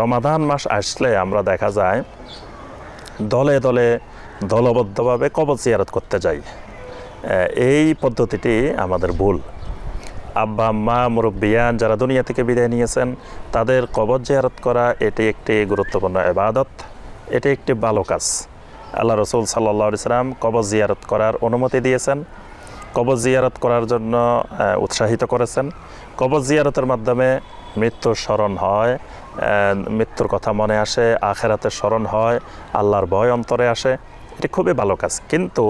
রমাদান মাস আসলে আমরা দেখা যায় দলে দলে দলবদ্ধভাবে কবর জিয়ারত করতে যাই। এই পদ্ধতিটি আমাদের ভুল। আব্বা, আম্মা, মুরব্বিয়ান যারা দুনিয়া থেকে বিদায় নিয়েছেন, তাদের কবর জিয়ারত করা এটি একটি গুরুত্বপূর্ণ এবাদত এটি একটি ভালো কাজ। আল্লাহ রসুল সাল্লা সাল্লাম কবর জিয়ারত করার অনুমতি দিয়েছেন। কবর জিয়ারত করার জন্য উৎসাহিত করেছেন। কবর জিয়ারতের মাধ্যমে মৃত্যুর স্মরণ হয় মৃত্যুর কথা মনে আসে আখেরাতের স্মরণ হয়, আল্লাহর ভয় অন্তরে আসে। এটি খুবই ভালো কাজ। কিন্তু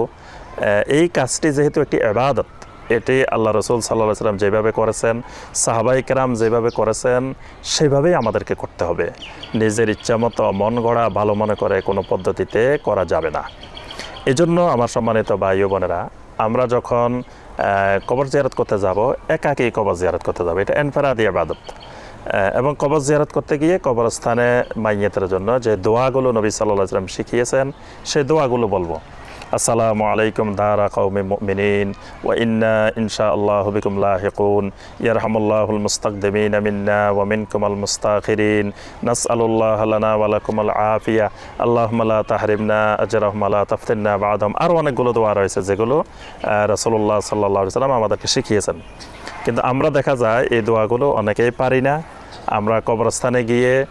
এই কাজটি যেহেতু একটি এবাদত এটি আল্লাহ রসুল সাল্লাহ সাল্লাম যেভাবে করেছেন, সাহাবাই কেরাম যেভাবে করেছেন, সেভাবেই আমাদেরকে করতে হবে। নিজের ইচ্ছা মতো মন গড়া, ভালো মনে করে কোনো পদ্ধতিতে করা যাবে না। এজন্য আমার সম্মানিত ভাই বোনেরা, আমরা যখন কবর জিয়ারত করতে যাব একাকেই কবর জিয়ারত করতে যাব, এটা এনফেরাদি আবাদত এবং কবর জিয়ারত করতে গিয়ে কবরস্থানে মাইয়েতের জন্য যে দোয়াগুলো নবী সাল্লাহ সাল্লাম শিখিয়েছেন সেই দোয়াগুলো বলব। আসসালামু আলাইকুম দারা কৌমি মুমিনিন ওয়া ইন্না ইনশা আল্লাহ বিকুম লাহিকুন। ইয়ারহামুল্লাহুল মুস্তাকদিমিন মিন্না ওয়া মিনকুম আল মুস্তাখিরিন নাসআলুল্লাহ লানা ওয়া লাকুম আল আফিয়া। আল্লাহুম্মা লা তাহরিমনা আজরাহুম লা তাফতিননা বা'দাহুম। আরও অনেকগুলো দোয়া রয়েছে যেগুলো রাসূলুল্লাহ সাল্লাল্লাহু আলাইহি সাল্লাম আমাদেরকে শিখিয়েছেন। কিন্তু আমরা দেখা যায় এই দোয়াগুলো অনেকেই পারি না। আমরা কবরস্থানে গিয়ে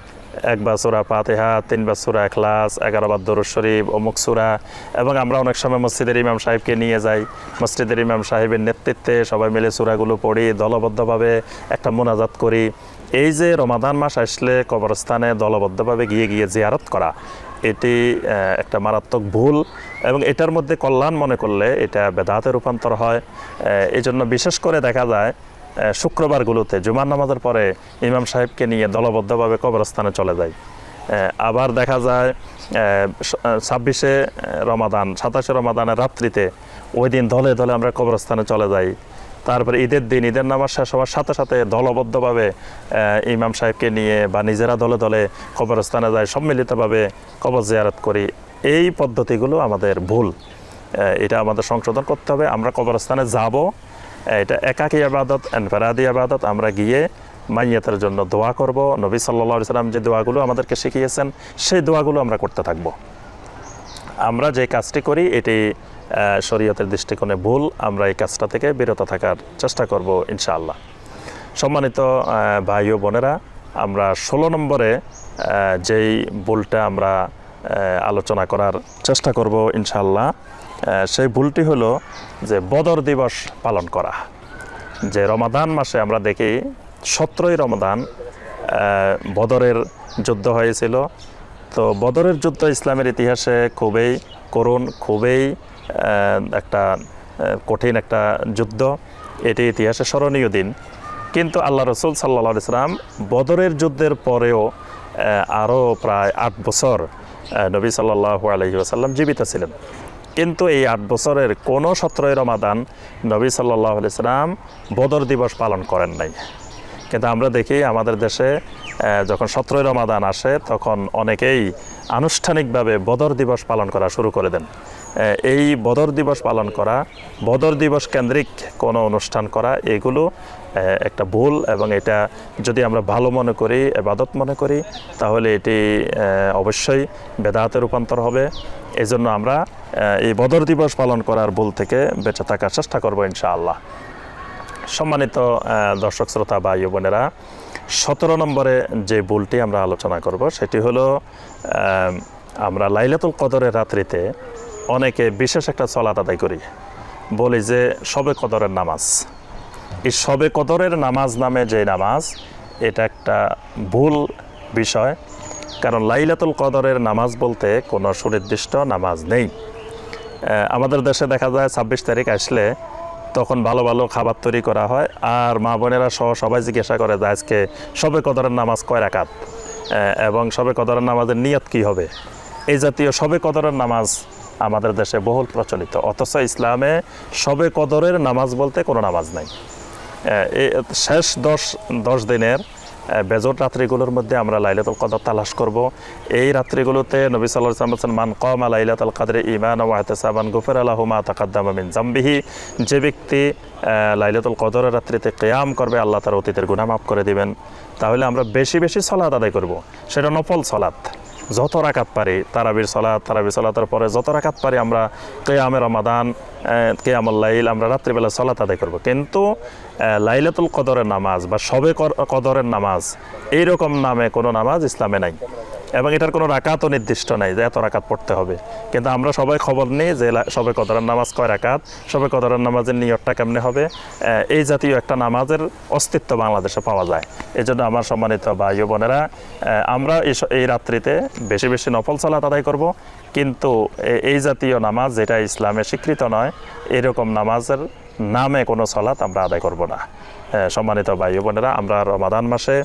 একবার সুরা পাতেহা তিনবার সুরা এখলাস এগারোবার দরুদ শরীফ অমুক সুরা এবং আমরা অনেক সময় মসজিদের ইমাম সাহেবকে নিয়ে যাই। মসজিদের ইমাম সাহেবের নেতৃত্বে সবাই মিলে সুরাগুলো পড়ি দলবদ্ধভাবে একটা মোনাজাত করি। এই যে রমাদান মাস আসলে কবরস্থানে দলবদ্ধভাবে গিয়ে গিয়ে জিয়ারত করা এটি একটা মারাত্মক ভুল এবং এটার মধ্যে কল্যাণ মনে করলে এটা বেদাতে রূপান্তর হয়। আহ, এই জন্য বিশেষ করে দেখা যায় শুক্রবারগুলোতে জুমার নামাজের পরে ইমাম সাহেবকে নিয়ে দলবদ্ধভাবে কবরস্থানে চলে যায়। আবার দেখা যায় ছাব্বিশে রমাদান, সাতাশে রমাদানের রাত্রিতে ওই দিন দলে দলে আমরা কবরস্থানে চলে যাই। তারপরে ঈদের দিন, ঈদের নামাজ শেষ হওয়ার সাথে সাথে দলবদ্ধভাবে ইমাম সাহেবকে নিয়ে বা নিজেরা দলে দলে কবরস্থানে যায় সম্মিলিতভাবে কবর জিয়ারত করি। এই পদ্ধতিগুলো আমাদের ভুল। এটা আমাদের সংশোধন করতে হবে। আমরা কবরস্থানে যাব এটা একাকী আবাদত, এনফেরাদি আবাদত। আমরা গিয়ে মাইয়াতের জন্য দোয়া করব। নবী সাল্লা সাল্লাম যে দোয়াগুলো আমাদেরকে শিখিয়েছেন, সেই দোয়াগুলো আমরা করতে থাকব। আমরা যে কাজটি করি, এটি শরীয়তের দৃষ্টিকোণে ভুল। আমরা এই কাজটা থেকে বিরত থাকার চেষ্টা করব, ইনশাআল্লাহ। সম্মানিত ভাই ও বোনেরা, আমরা ষোলো নম্বরে যেই ভুলটা আমরা আলোচনা করার চেষ্টা করব ইনশাল্লাহ সেই ভুলটি হলো যে বদর দিবস পালন করা। যে রমাদান মাসে আমরা দেখি, সতেরোই রমাদান বদরের যুদ্ধ হয়েছিল। তো বদরের যুদ্ধ ইসলামের ইতিহাসে খুবই করুণ, খুবই একটা কঠিন একটা যুদ্ধ। এটি ইতিহাসে স্মরণীয় দিন। কিন্তু আল্লাহ রসুল সাল্লা ইসলাম বদরের যুদ্ধের পরেও আরও প্রায় আট বছর নবী সাল্লাহ আলহি আসাল্লাম জীবিত ছিলেন। কিন্তু এই আট বছরের কোনো সতেরোই রমাদান নবী সাল্লাহ ইসলাম বদর দিবস পালন করেন নাই। কিন্তু আমরা দেখি আমাদের দেশে যখন সতেরোই রমাদান আসে, তখন অনেকেই আনুষ্ঠানিকভাবে বদর দিবস পালন করা শুরু করে দেন। এই বদর দিবস পালন করা, বদর দিবস কেন্দ্রিক কোনো অনুষ্ঠান করা, এগুলো একটা ভুল এবং এটা যদি আমরা ভালো মনে করি, এবাদত মনে করি, তাহলে এটি অবশ্যই বেদাতে রূপান্তর হবে। এই জন্য আমরা এই বদর দিবস পালন করার ভুল থেকে বেঁচে থাকার চেষ্টা করব ইনশাআল্লাহ। সম্মানিত দর্শক, শ্রোতা ও বোনেরা, সতেরো নম্বরে যে ভুলটি আমরা আলোচনা করব, সেটি হলো আমরা লাইলাতুল কদরের রাত্রিতে অনেকে বিশেষ একটা চলাত আদায় করি। বলি যে, সবে কদরের নামাজ। এই সবে কদরের নামাজ নামে যে নামাজ, এটা একটা ভুল বিষয়, কারণ লাইলাতুল কদরের নামাজ বলতে কোনো সুনির্দিষ্ট নামাজ নেই। আমাদের দেশে দেখা যায় ছাব্বিশ তারিখ আসলে তখন ভালো ভালো খাবার তৈরি করা হয়, আর মা বোনেরা সহ সবাই জিজ্ঞাসা করে যে আজকে সবে কদরের নামাজ কয় রাকাত? এবং সবে কদরের নামাজের নিয়ত কী হবে? এই জাতীয় সবে কদরের নামাজ আমাদের দেশে বহুল প্রচলিত, অথচ ইসলামে সবে কদরের নামাজ বলতে কোনো নামাজ নাই। শেষ দশ দশ দিনের বেজর রাত্রিগুলোর মধ্যে আমরা লাইলাতুল কদর তালাশ করব। এই রাত্রিগুলোতে নবী সাল্লাহ বলছেন, মান কমা লাইলাতুল কদরে ইমান ও আহতেসাবান গুফের আলাহুমা তাকাদ্দামা মিন জাম্বিহি। যে ব্যক্তি লাইলাতুল কদরের রাত্রিতে কেয়াম করবে, আল্লাহ তার অতীতের গুনাহ মাফ করে দিবেন। তাহলে আমরা বেশি বেশি সলাৎ আদায় করব। সেটা নফল সলাৎ যত রাকাত পারি, তারাবির সলাৎ তারাবির সলাতের পরে যত রাকাত পারি আমরা কেয়ামে রমাদান কেয়ামুল লাইল আমরা রাত্রিবেলা সলাত আদায় করব। কিন্তু লাইলাতুল কদরের নামাজ বা সবে কদরের নামাজ, এইরকম নামে কোনো নামাজ ইসলামে নাই। এবং এটার কোনো রাকাতও নির্দিষ্ট নাই যে এত রাকাত পড়তে হবে। কিন্তু আমরা সবাই খবর নিই যে সবে কদরের নামাজ কয় রাকাত, সবে কদরের নামাজের নিয়তটা কেমনে হবে? এই জাতীয় একটা নামাজের অস্তিত্ব বাংলাদেশে পাওয়া যায়। এই জন্য আমার সম্মানিত ভাই বোনেরা আমরা এই রাত্রিতে বেশি বেশি নফল সালাত আদায় করব। কিন্তু এই জাতীয় নামাজ যেটা ইসলামে স্বীকৃত নয়, এরকম নামাজের নামে কোনো সলাত আমরা আদায় করব না। সম্মানিত ভাই বোনেরা, আমরা রমাদান মাসে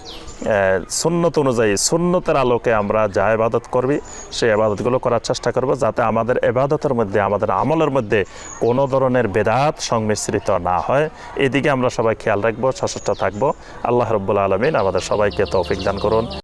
সুন্নত অনুযায়ী, সুন্নতের আলোকে আমরা যা এবাদত করবি, সেই এবাদতগুলো করার চেষ্টা করব যাতে আমাদের এবাদতের মধ্যে, আমাদের আমলের মধ্যে কোনো ধরনের বেদাত সংমিশ্রিত না হয়। এদিকে আমরা সবাই খেয়াল রাখব, সচেষ্ট থাকব। আল্লাহ রব্বুল আলমিন আমাদের সবাইকে তৌফিক দান করুন।